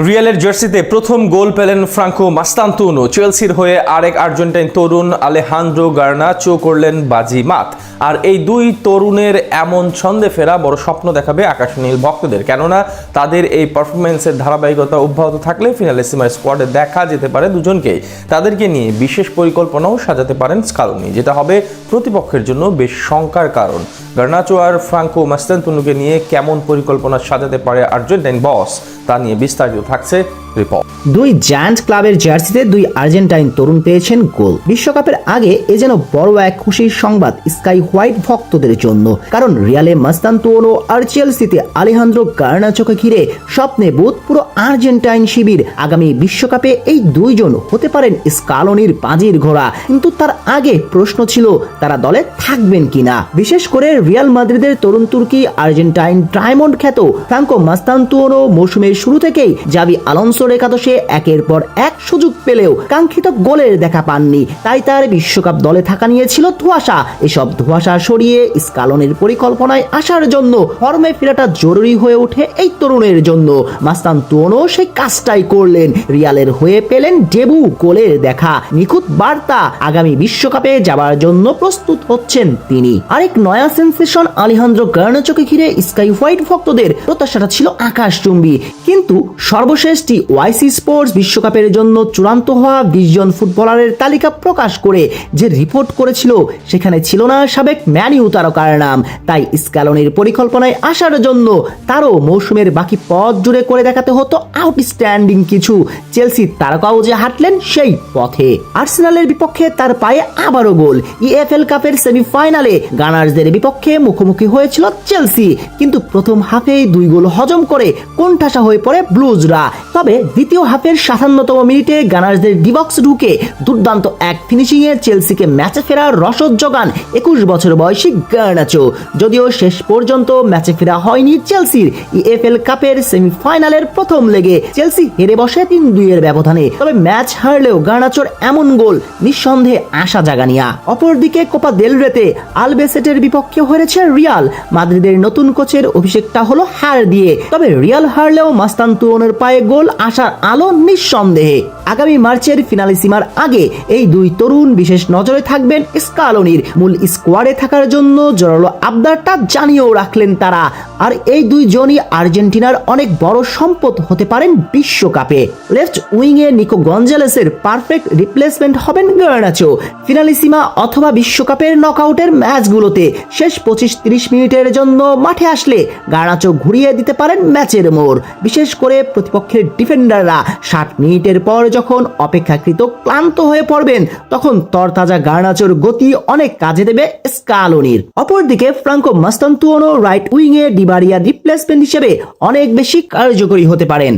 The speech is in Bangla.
রিয়ালের জার্সিতে প্রথম গোল পেলেন ফ্রাঙ্কো মাস্তান্তুনো। চেলসির হয়ে আরেক আর্জেন্টাইন তরুণ আলেহান্দ্রো গার্নাচো করলেন বাজি মাত। আর এই দুই তরুণের এমন ছন্দে ফেরা বড় স্বপ্ন দেখাবে আকাশনীল ভক্তদের। কেননা তাদের এই পারফরমেন্সের ধারাবাহিকতা অব্যাহত থাকলে ফিনালে সিমার স্কোয়াডে দেখা যেতে পারে দুজনকেই। তাদেরকে নিয়ে বিশেষ পরিকল্পনাও সাজাতে পারেন স্কালনি, যেটা হবে প্রতিপক্ষের জন্য বেশ শঙ্কার কারণ। গার্নাচো আর ফ্রাঙ্কো মাস্তান্তুনোকে নিয়ে কেমন পরিকল্পনা সাজাতে পারে আর্জেন্টাইন বস? তা নিয়ে বিস্তারিত থাকছে রিপোর্ট দুই জায়ান্ট ক্লাবের জার্সিতে দুই আর্জেন্টাইন তরুণ পেয়েছেন গোল। বিশ্বকাপের আগে এ যেন বড় এক খুশির সংবাদ স্কাই হোয়াইট ভক্তদের জন্য। কারণ রিয়ালে মাস্তান্তুয়ানো আর চেলসিতে আলেহান্দ্রো গার্নাচোকে ঘিরে স্বপ্নে বোধ পুরো আর্জেন্টাইন শিবির আগামী বিশ্বকাপে এই দুইজন হতে পারেন স্কালনির পাঁজির ঘোড়া। কিন্তু তার আগে প্রশ্ন ছিল, তারা দলে থাকবেন কিনা? বিশেষ করে রিয়াল মাদ্রিদের তরুণ তুর্কি আর্জেন্টাইন ডায়মন্ড খ্যাত ফ্রাঙ্কো মাস্তান্তুয়ানো মৌসুমের শুরু থেকেই জাবি আলোনসোর একাদশে একের পর এক সুযোগ পেলেও কাঙ্ক্ষিত গোলের দেখা পাননি। তাই তার বিশ্বকাপ দলে থাকা নিয়ে ছিল ধোঁয়াশা। এসব ধোঁয়াশা সরিয়ে স্কালনের পরিকল্পনায় আসার জন্য ফর্মে ফেরাটা জরুরি হয়ে ওঠে এই তরুণের জন্য। মাস্তান তুয়নও সেই কাজটাই করলেন। রিয়ালের হয়ে পেলেন ডেবু গোলের দেখা। নিখুঁত বার্তা আগামী বিশ্বকাপে যাবার জন্য প্রস্তুত হচ্ছেন তিনি। আরেক নয়া সেন্সেশন আলিহান্দ্র গার্নাচোকে ঘিরে স্কাই হোয়াইট ভক্তদের প্রত্যাশাটা ছিল আকাশচুম্বী। কিন্তু সর্বশেষটি ওয়াইসি স্পোর্টস বিশ্বকাপের জন্য চূড়ান্ত হওয়া বিশ জন ফুটবলারের তালিকা প্রকাশ করে যে রিপোর্ট করেছিল, সেখানে ছিল না সাবেক ম্যানিউ তারকার নাম। তাই স্ক্যালনের পরিকল্পনায় আসার জন্য তারও মৌসুমের বাকি পথ জুড়ে করে দেখাতে হতো আউটস্ট্যান্ডিং কিছু। চেলসি তারকাও যে হাঁটলেন, সেই পথে। আর্সেনালের বিপক্ষে তার পায়ে আবারও গোল। ইএফএল কাপের সেমিফাইনালে গানার্সদের বিপক্ষে মুখোমুখি হয়েছিল চেলসি কিন্তু প্রথম হাফেই দুই গোল হজম করে কোণঠাসা হয়ে পড়ে ব্লুজরা তবে দ্বিতীয় হাফের সাতান্নতম মিনিটে গানার্সদের ডিবক্স ঢুকে দুর্দান্ত এক ফিনিশিং এ চেলসিকে ম্যাচে ফেরার রসদ জোগান একুশ বছর বয়সী গার্নাচো। যদিও শেষ পর্যন্ত ম্যাচে ফেরা হয়নি চেলসির ইএফএল কাপের সেমিফাইনালের প্রথম লেগে চেলসি হেরে বসে তিন দুইয়ের ব্যবধানে। তবে ম্যাচ হারলেও গার্নাচোর এমন গোল নিঃসন্দেহে আশা জাগানিয়া। অপরদিকে কোপা দেল রেতে আলবেসেটের বিপক্ষে হয়েছে রিয়াল। মাদ্রিদের নতুন কোচের অভিষেকটা হলো হার দিয়ে। তবে রিয়াল হারলেও মাস্তান্তুয়নের পায়ে গোল আসার আলো নিঃসন্দেহে। আগামী মার্চের ফিনালে সীমার আগে এই দুই তরুণ বিশেষ নজরে থাকবেন স্কালনির। মূল স্কোয়াডে থাকার জন্য জোরালো আবদারটা জানিয়েও রাখলেন তারা। আর এই দুই জনই আর্জেন্টিনার অনেক বড় সম্পদ হতে পারেন বিশ্বকাপে। লেফট উইংয়ে নিকো গঞ্জালেসের পারফেক্ট রিপ্লেসমেন্ট হবেন গার্নাচো ফিনালিসিমা অথবা বিশ্বকাপের নকআউটের ম্যাচগুলোতে শেষ পঁচিশ তিরিশ মিনিটের জন্য মাঠে আসলে গার্নাচো ঘুরিয়ে দিতে পারেন ম্যাচের মোড়। বিশেষ করে প্রতিপক্ষের ডিফেন্ডাররা ষাট মিনিটের পর যখন অপেক্ষাকৃত ক্লান্ত হয়ে পড়বেন, তখন তরতাজা গার্নাচোর গতি অনেক কাজে দেবে স্কালোনির। অপরদিকে, ফ্রাঙ্কো মাস্তান্তুয়নো রাইট উইং এ ডিবারিয়া রিপ্লেসমেন্ট হিসেবে অনেক বেশি কার্যকরী হতে পারেন।